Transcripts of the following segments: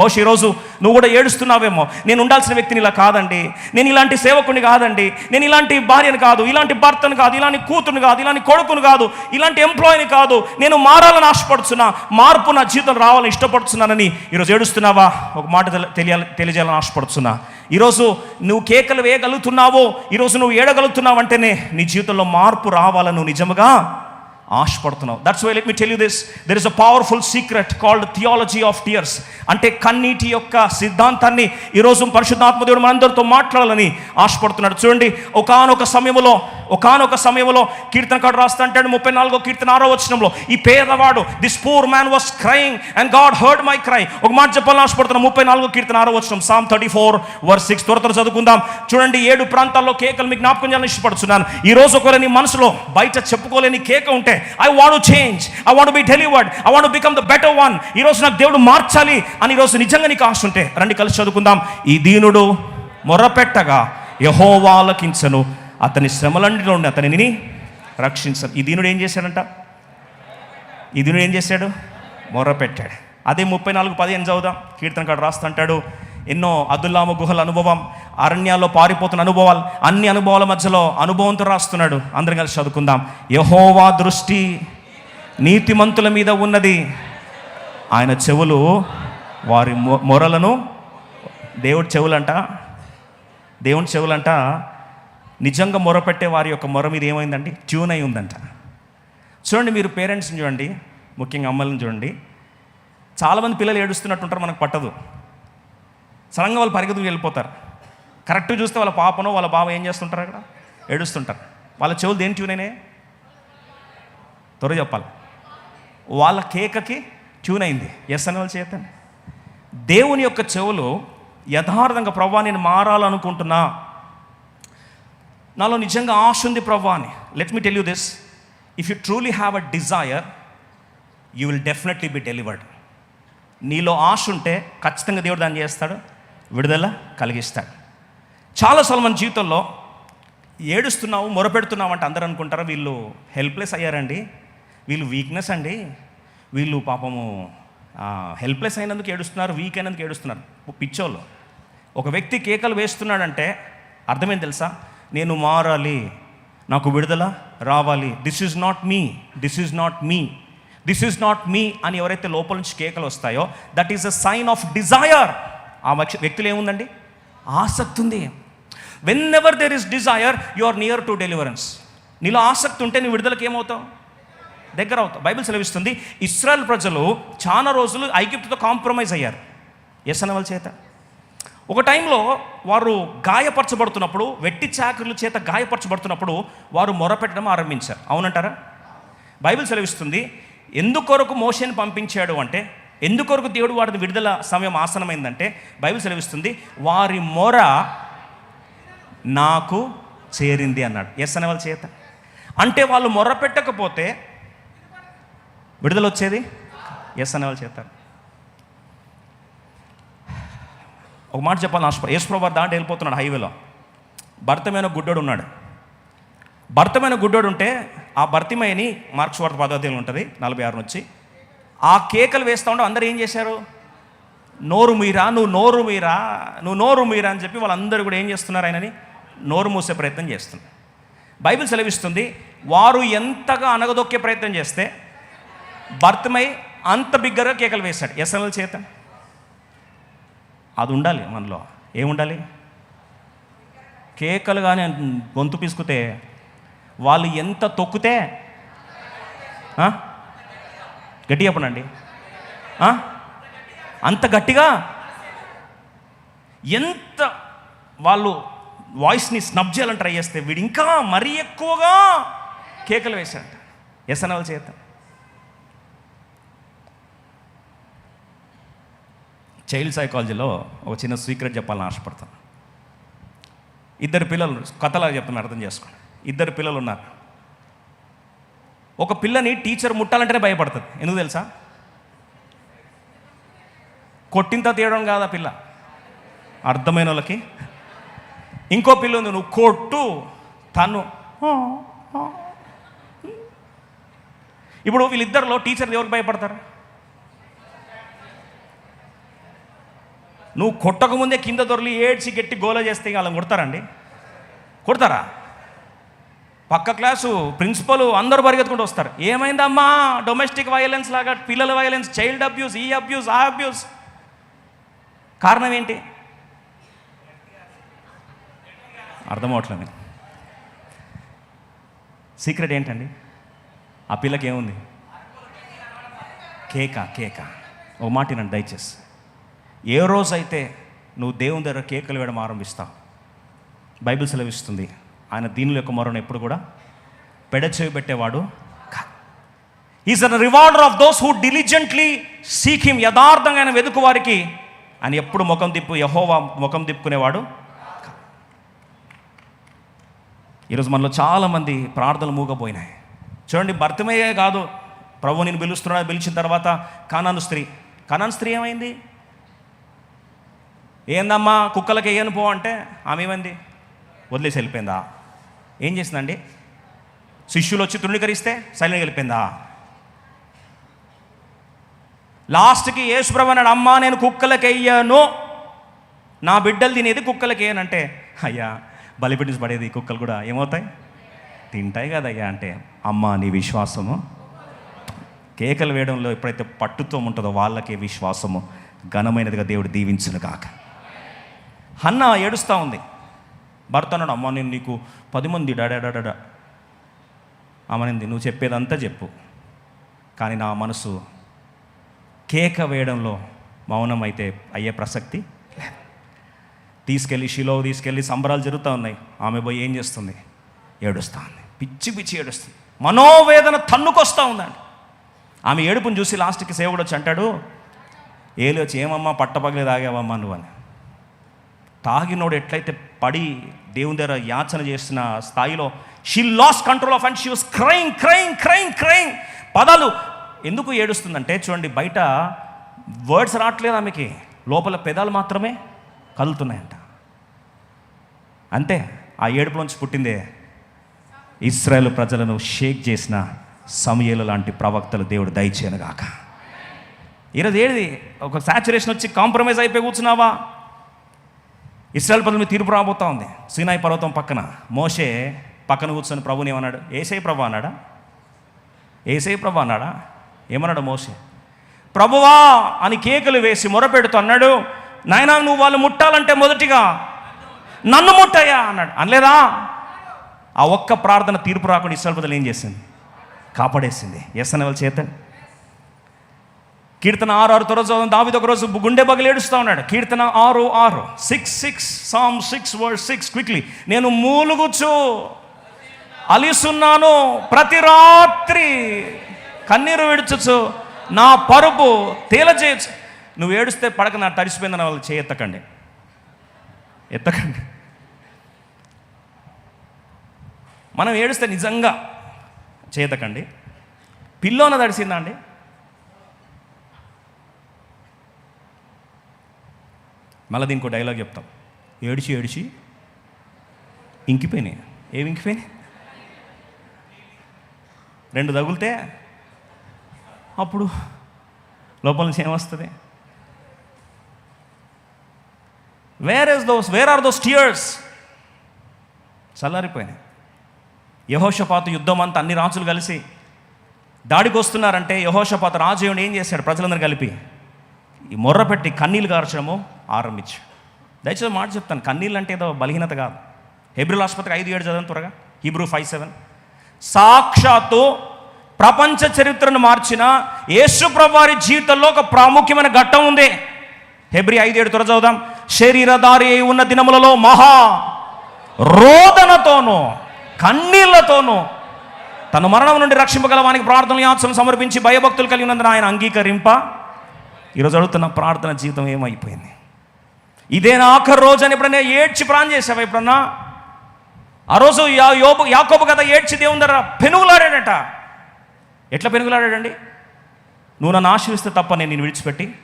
బహుశా ఈరోజు నువ్వు కూడా ఏడుస్తున్నావేమో. నేను ఉండాల్సిన వ్యక్తిని ఇలా కాదండి. నేను ఇలాంటి సేవకుని కాదండి. నేను ఇలాంటి భార్యను కాదు ఇలాంటి భర్తను కాదు ఇలాంటి కూతురుని కాదు ఇలాంటి కొడుకును కాదు ఇలాంటి ఎంప్లాయీని కాదు. నేను మారాలని ఆశపడుతున్నా మార్పు నా జీవితం రావాలని ఇష్టపడుతున్నానని ఈరోజు ఏడుస్తున్నావా? ఒక మాట తెలియాలి తెలియజేయాలని ఆశపడుతున్నా ఈరోజు నువ్వు కేకలు వేయగలుగుతున్నావో ఈరోజు నువ్వు ఏడగలుగుతున్నావు అంటేనే నీ జీవితంలో మార్పు రావాలను నువ్వు నిజముగా ఆశపడుతున్నావు. That's why let me tell you this there is a powerful secret called theology of tears అంటే కన్నీటి యొక్క సిద్ధాంతాన్ని ఈరోజు పరిశుద్ధాత్మ దేవుడు మనందరితో మాట్లాడాలని ఆశపడుతున్నాడు. చూడండి ఒకానొక సమయంలో ఒకానొక సమయంలో కీర్తనకాడు రాస్తా అంటాడు ముప్పై నాలుగో కీర్తన ఆరో వచనంలో. ఈ పేదవాడు this poor man was crying and God heard my cry ఒక మాట చెప్పాలని ఆశపడుతున్నా ముప్పై నాలుగో కీర్తన ఆరో వచనం. Psalm thirty four verse six త్వర త్వర చదువుకుందాం. చూడండి ఏడు ప్రాంతాల్లో కేకలు మీకు జ్ఞాపకం చేయాలని ఇష్టపడుతున్నాను ఈ రోజు ఒకవేళ నీ మనసులో బయట చెప్పుకోలేని కేక ఉంటే I want change I want be delivered I want become the better one ఈ రోజు నాకు దేవుడు మార్చాలి అని ఈరోజు నిజంగా నీకు ఆశ ఉంటే రండి కలిసి చదువుకుందాం. ఈ దీనుడు మొరపెట్టగా యహోవాలకించను అతని శ్రమలండి ఉండి అతనిని రక్షించను. ఈ దీనుడు ఏం చేశాడంట? ఈ దీనుడు ఏం చేశాడు? మొరపెట్టాడు. అదే ముప్పై నాలుగు పదిహేను చదువుదాం. కీర్తనకాడు రాస్తుంటాడు ఎన్నో అదుల్లామ గుహల అనుభవం అరణ్యాల్లో పారిపోతున్న అనుభవాలు అన్ని అనుభవాల మధ్యలో అనుభవంతో రాస్తున్నాడు. అందరం కలిసి చదువుకుందాం. యహోవా దృష్టి నీతిమంతుల మీద ఉన్నది. ఆయన చెవులు వారి మొ- మొరలను దేవుడి చెవులంట దేవుని చెవులంట నిజంగా మొరపెట్టే వారి యొక్క మొర మీద ఏమైందండి? ట్యూన్ అయి ఉందంట. చూడండి మీరు పేరెంట్స్ని చూడండి ముఖ్యంగా అమ్మల్ని చూడండి. చాలామంది పిల్లలు ఏడుస్తున్నట్టుంటారు మనకు పట్టదు. సడన్గా వాళ్ళు పరిగెత్తుకు వెళ్ళిపోతారు. కరెక్ట్గా చూస్తే వాళ్ళ పాపనో వాళ్ళ బావ ఏం చేస్తుంటారు అక్కడ? ఏడుస్తుంటారు. వాళ్ళ చెవులు దేని ట్యూన్ అయినాయి? త్వర చెప్పాలి. వాళ్ళ కేకకి ట్యూన్ అయింది. ఎస్ అని వాళ్ళు చేతండి దేవుని యొక్క చెవులు యథార్థంగా ప్రవ్వా నేను మారాలనుకుంటున్నా. నాలో నిజంగా ఆశ ఉంది ప్రవ్వా అని. Let me tell you this if you truly have a desire you will definitely be delivered నీలో ఆశ ఉంటే ఖచ్చితంగా దేవుడు దాన్ని చేస్తాడు. విడుదల కలిగిస్తాడు. చాలాసార్లు మన జీవితంలో ఏడుస్తున్నావు మొరపెడుతున్నావు అంటే అందరూ అనుకుంటారు వీళ్ళు హెల్ప్లెస్ అయ్యారండి? వీళ్ళు వీక్నెస్ అండి. వీళ్ళు పాపము హెల్ప్లెస్ అయినందుకు ఏడుస్తున్నారు వీక్ అయినందుకు ఏడుస్తున్నారు. పిచ్చోళ్ళు. ఒక వ్యక్తి కేకలు వేస్తున్నాడంటే అర్థమేం తెలుసా? నేను మారాలి నాకు విడుదల రావాలి. This is not me this is not me this is not me అని ఎవరైతే లోపల నుంచి కేకలు వస్తాయో that is a sign of desire ఆ వ్యక్తులు వ్యక్తిలో ఏముందండి? ఆసక్తి ఉంది whenever there is desire you are near to deliverance నీలో ఆసక్తి ఉంటే నీ విడుదలకి ఏమవుతావు? దగ్గర అవుతావు. బైబిల్ సెలవిస్తుంది ఇస్రాయల్ ప్రజలు చాలా రోజులు ఐగిప్తుతో కాంప్రమైజ్ అయ్యారు. ఎస్ చేత? ఒక టైంలో వారు గాయపరచబడుతున్నప్పుడు వెట్టి చాకర్ల చేత గాయపరచబడుతున్నప్పుడు వారు మొరపెట్టడం ఆరంభించారు. అవునంటారా? బైబిల్ సెలవిస్తుంది ఎందుకొరకు మోషన్ పంపించాడు? అంటే ఎందుకొరకు దేవుడు వాడిని విడుదల సమయం ఆసనమైందంటే బైబిల్ సెలవిస్తుంది వారి మొర నాకు చేరింది అన్నాడు. ఎస్ అనే వాళ్ళ చేత అంటే వాళ్ళు మొర పెట్టకపోతే విడుదల వచ్చేది ఎస్ అనే వాళ్ళు చేస్తారు. ఒక మాట చెప్పాలని ఆశ యేసుప్రభు దాంట్లో వెళ్ళిపోతున్నాడు హైవేలో. భర్తమైన గుడ్డోడు ఉన్నాడు. భర్తమైన గుడ్డోడు ఉంటే ఆ భర్తిమయని మార్క్స్ వార్త పద్ధతిలో ఉంటుంది నలభై ఆరు నుంచి ఆ కేకలు వేస్తూ ఉంటే అందరూ ఏం చేశారు? నోరు మీరా నువ్వు నోరు మీరా నువ్వు నోరు మీరా అని చెప్పి వాళ్ళందరూ కూడా ఏం చేస్తున్నారు ఆయనని? నోరు మూసే ప్రయత్నం చేస్తున్నారు. బైబిల్ సెలవిస్తుంది వారు ఎంతగా అనగదొక్కే ప్రయత్నం చేస్తే భర్తమై అంత బిగ్గరగా కేకలు వేశాడు. ఎస్ఎన్ఎల్ చేత? అది ఉండాలి మనలో. ఏముండాలి కేకలు కానీ గొంతు పీసుకుతే వాళ్ళు ఎంత తొక్కితే గట్టిగా చెప్పనండి అంత గట్టిగా? ఎంత వాళ్ళు వాయిస్ని స్నబ్ చేయాలని ట్రై చేస్తే వీడు ఇంకా మరీ ఎక్కువగా కేకలు వేశాడంట. ఎస్ఎన్ఎల్ చేత. చైల్డ్ సైకాలజీలో ఒక చిన్న సీక్రెట్ చెప్పాలని ఆశపడతాను. ఇద్దరు పిల్లలు కథలా చెప్తాను అర్థం చేసుకోండి. ఇద్దరు పిల్లలు ఉన్నారు. ఒక పిల్లని టీచర్ ముట్టాలంటేనే భయపడుతుంది. ఎందుకు తెలుసా? కొట్టింత తీయడం కాదా పిల్ల? అర్థమైన వాళ్ళకి ఇంకో పిల్ల ఉంది నువ్వు కొట్టు తను ఇప్పుడు వీళ్ళిద్దరిలో టీచర్ ఎవరికి భయపడతారు? నువ్వు కొట్టకముందే కింద దొరలి ఏడ్చి గట్టి గోల చేస్తే ఇక వాళ్ళని కొడతారండి. కొడతారా? పక్క క్లాసు ప్రిన్సిపల్ అందరూ పరిగెత్తుకుంటూ వస్తారు. ఏమైందమ్మా? డొమెస్టిక్ వైలెన్స్ లాగా పిల్లల వైలెన్స్ చైల్డ్ అబ్యూస్ ఈ అబ్యూస్ ఆ అబ్యూస్ కారణం ఏంటి? అర్థమవట్లేదు. సీక్రెట్ ఏంటండి? ఆ పిల్లకి ఏముంది? కేక కేక. ఒక మాట నన్ను దయచేసి. ఏ రోజైతే నువ్వు దేవుని దగ్గర కేకలు వేయడం ఆరంభిస్తావు బైబిల్ సెలవిస్తుంది. ఆయన దీనిలో యొక్క మరణం ఎప్పుడు కూడా పెడచేయబెట్టేవాడు is an rewarder of those who diligently seek him యథార్థంగా ఆయన వెతుకు వారికి. ఆయన ఎప్పుడు ముఖం తిప్పు యహోవా ముఖం తిప్పుకునేవాడు ఈరోజు మనలో చాలామంది ప్రార్థనలు మూగపోయినాయి చూడండి భర్తమయ్యే కాదు. ప్రభు నేను పిలుస్తున్నాడు పిలిచిన తర్వాత కానాను స్త్రీ. కానాను స్త్రీ ఏమైంది? ఏందమ్మా కుక్కలకి వేయను పో అంటే ఆమె ఏమైంది? వదిలేసి వెళ్ళిపోయిందా? ఏం చేసిందండి శిష్యులు వచ్చి తృణీకరిస్తే సైలెంట్ వెళ్ళిపోయిందా లాస్ట్కి యేసుప్రభు అన్నాడు అమ్మా నేను కుక్కలకి నా బిడ్డలు తినేది కుక్కలకేయనంటే అయ్యా బలిపెట్టి పడేది కుక్కలు కూడా ఏమవుతాయి? తింటాయి కదయ్యా అంటే అమ్మా నీ విశ్వాసము. కేకలు వేయడంలో ఎప్పుడైతే పట్టుతో ఉంటుందో వాళ్ళకే విశ్వాసము. ఘనమైనదిగా దేవుడు దీవించును కాక అన్న ఏడుస్తూ ఉంది. భర్త అన్నాడు అమ్మ నేను నీకు పది మంది డాడాడాడా అమ్మనింది నువ్వు చెప్పేదంతా చెప్పు. కానీ నా మనసు కేక వేయడంలో మౌనం అయితే అయ్యే ప్రసక్తి లేదు. తీసుకెళ్ళి షిలో తీసుకెళ్ళి సంబరాలు జరుగుతూ ఉన్నాయి. ఆమె పోయి ఏం చేస్తుంది? ఏడుస్తూ ఉంది. పిచ్చి పిచ్చి ఏడుస్తుంది. మనోవేదన తన్నుకొస్తూ ఉందండి. ఆమె ఏడుపుని చూసి లాస్ట్కి సేవకుడు వచ్చి అంటాడు ఏలు వచ్చి ఏమమ్మా పట్టపగలే తాగావమ్మా నువ్వు అని. తాగినోడు ఎట్లయితే పడి దేవుని దగ్గర యాచన చేసిన స్థాయిలో she lost control of and she was crying crying crying crying పదాలు ఎందుకు ఏడుస్తుందంటే చూడండి బయట వర్డ్స్ రావట్లేదు ఆమెకి. లోపల పెదాలు మాత్రమే కదులుతున్నాయంట. అంతే ఆ ఏడుపులోంచి పుట్టిందే ఇస్రాయేల్ ప్రజలను షేక్ చేసిన సమయలు లాంటి ప్రవక్తలు దేవుడు దయచేయనుగాక ఈరోజు ఏది ఒక సాచురేషన్ వచ్చి కాంప్రమైజ్ అయిపోయి కూర్చున్నావా? ఇస్రాయల్ ప్రజల తీర్పు రాబోతా ఉంది. సీనాయి పర్వతం పక్కన. మోషే పక్కన కూర్చొని ప్రభుని ఏమన్నాడు? ఏసై ప్రభు అన్నాడా? ఏసై ప్రభు అన్నాడా? ఏమన్నాడు మోషే? ప్రభువా అని కేకలు వేసి మొరపెడుతూ అన్నాడు నాయనా నువ్వు వాళ్ళు ముట్టాలంటే మొదటిగా నన్ను ముట్టయ్యా అన్నాడు. అనలేదా? ఆ ఒక్క ప్రార్థన తీర్పు రాకుండా ఇస్రాయల్ ప్రజలు ఏం చేసింది? కాపాడేసింది. ఎస్ అనే వాళ్ళు చేతండి కీర్తన ఆరు ఆరు తొరజు చదువు దావిది ఒక రోజు గుండె బగలు ఏడుస్తూ ఉన్నాడు. కీర్తన ఆరు ఆరు. Six six psalm six verse six quickly నేను మూలుగుచు అలిసున్నాను. ప్రతి రాత్రి కన్నీరు విడుచుచు నా పరుపు తేలచేయచ్చు నువ్వు ఏడుస్తే పడక నా తడిసిపోయిందని వాళ్ళు చేయెత్తకండి. ఎత్తకండి. మనం ఏడుస్తే నిజంగా చేయతకండి పిల్లోన తడిసిందా అండి? మళ్ళీ దీనికి డైలాగ్ చెప్తాం. ఏడిచి ఏడిచి ఇంకిపోయినాయి. ఏమి ఇంకిపోయినాయి? రెండు తగులితే అప్పుడు లోపల నుంచి ఏమొస్తుంది? Where is those where are those tears చల్లారిపోయినాయి. యహోషపాత యుద్ధం అంతా అన్ని రాజులు కలిసి దాడికి వస్తున్నారంటే యహోషపాత రాజు ఏం చేశాడు? ప్రజలందరూ కలిపి ఈ మొర్ర పెట్టి కన్నీళ్ళు గార్చడము ఆరంభించాడు దయచేసి మాట చెప్తాను. కన్నీళ్ళు అంటే ఏదో బలహీనత కాదు. హెబ్రిల్ ఆసుపత్రి ఐదు ఏడు చదవని త్వరగా. Hebrew five seven. సాక్షాత్తు ప్రపంచ చరిత్రను మార్చిన యేసుప్రభు వారి జీవితంలో ఒక ప్రాముఖ్యమైన ఘట్టం ఉంది. హెబ్రి ఐదు ఏడు త్వర చదువుదాం. శరీరధారి అయి ఉన్న దినములలో మహా రోదనతోనూ కన్నీళ్ళతోనూ తన మరణం నుండి రక్షింపగలవానికి ప్రార్థనలు యాచనలు సమర్పించి భయభక్తులు కలిగినందున ఆయన అంగీకరింప ఈరోజు అడుగుతున్న ప్రార్థన జీవితం ఏమైపోయింది? ఇదే నా ఆఖరి రోజు అని ఎప్పుడైనా ఏడ్చి ప్రాణం చేసావా ఎప్పుడన్నా? ఆ రోజు యా యోబు యాకోబు కదా ఏడ్చి దేవుని దగ్గర పెనుగులాడాడట. ఎట్లా పెనుగులాడాడండి? నువ్వు నన్ను ఆశ్రయిస్తే తప్ప నేను నేను విడిచిపెట్టి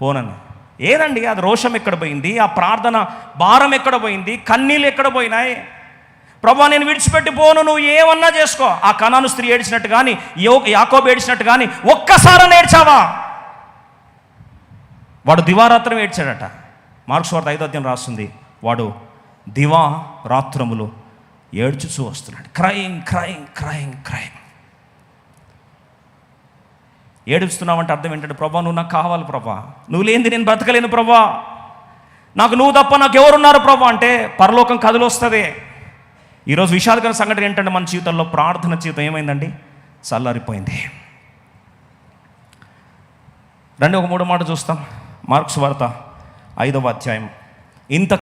పోనని. ఏదండి? అది రోషం ఎక్కడ పోయింది? ఆ ప్రార్థన భారం ఎక్కడ పోయింది? కన్నీళ్ళు ఎక్కడ పోయినాయి? ప్రభా నేను విడిచిపెట్టి పోను నువ్వు ఏమన్నా చేసుకో. ఆ కణాను స్త్రీ ఏడ్చినట్టు కానీ యో యాకోబు ఏడ్చినట్టు కానీ ఒక్కసారి ఏడ్చావా? వాడు దివారాత్రం ఏడ్చాడట. మార్క్స్ వార్త ఐదో అధ్యాయం రాస్తుంది. వాడు దివా రాత్రములు ఏడ్చుచూ వస్తున్నాడు. Crying crying crying crying. ఏడుస్తున్నావంటే అర్థం ఏంటంటే ప్రభా నువ్వు నాకు కావాలి ప్రభా. నువ్వు లేనిది నేను బ్రతకలేను ప్రభా. నాకు నువ్వు తప్ప నాకు ఎవరున్నారు ప్రభా? అంటే పరలోకం కదిలొస్తుంది ఈరోజు విషాదకర సంఘటన ఏంటంటే మన జీవితంలో ప్రార్థన జీవితం ఏమైందండి? చల్లారిపోయింది. రండి ఒక మూడు మాట చూస్తాం. మార్క్స్ వార్త ఐదవ అధ్యాయం. ఇంత